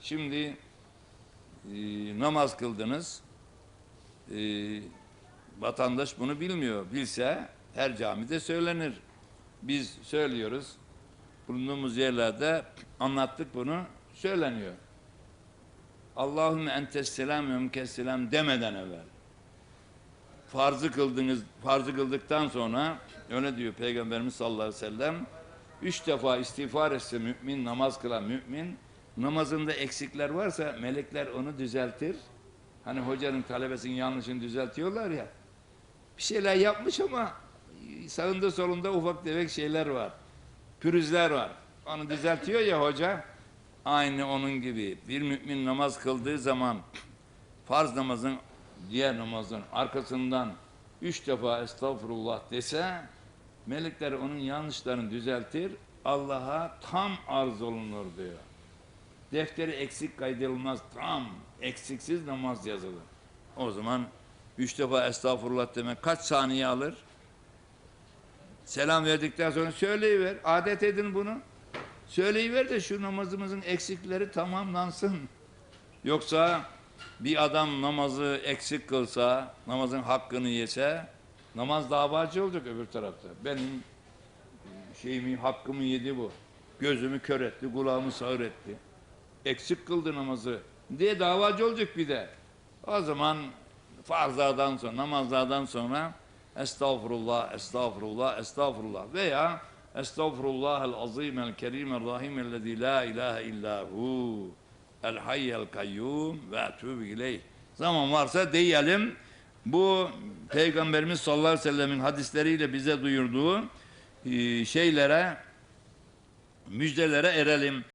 Şimdi e, namaz kıldınız. E, vatandaş bunu bilmiyor. Bilse her camide söylenir. Biz söylüyoruz. Bulunduğumuz yerlerde anlattık bunu. Söyleniyor. Allahümme entes selam ve mükes selam demeden evvel. Farzı kıldınız, farzı kıldıktan sonra öyle diyor Peygamberimiz sallallahu aleyhi ve sellem. Üç defa istiğfar etse mümin, namaz kılan mümin, namazında eksikler varsa melekler onu düzeltir. Hani hocanın talebesinin yanlışını düzeltiyorlar ya. Bir şeyler yapmış ama sağında solunda ufak tefek şeyler var. Pürüzler var. Onu düzeltiyor ya hoca. Aynı onun gibi bir mümin namaz kıldığı zaman farz namazın diğer namazın arkasından üç defa estağfurullah dese melekler onun yanlışlarını düzeltir Allah'a tam arz olunur diyor. Defteri eksik kaydedilmez tam eksiksiz namaz yazılır. O zaman üç defa estağfurullah demek kaç saniye alır? Selam verdikten sonra söyleyiver. Adet edin bunu. Söyleyiver de şu namazımızın eksikleri tamamlansın. Yoksa bir adam namazı eksik kılsa, namazın hakkını yese, namaz davacı olacak öbür tarafta. Benim şeyimi, hakkımı yedi bu. Gözümü kör etti, kulağımı sağır etti. Eksik kıldı namazı diye davacı olacak bir de. O zaman farzlardan sonra, namazlardan sonra estağfurullah, estağfurullah, estağfurullah veya estağfurullah el azim el kerim el rahim ellezî la ilahe illa hu el hayyel kayyum ve etûbü ileyh. Zaman varsa diyelim bu Peygamberimiz sallallahu aleyhi ve sellemin hadisleriyle bize duyurduğu e, şeylere müjdelere erelim.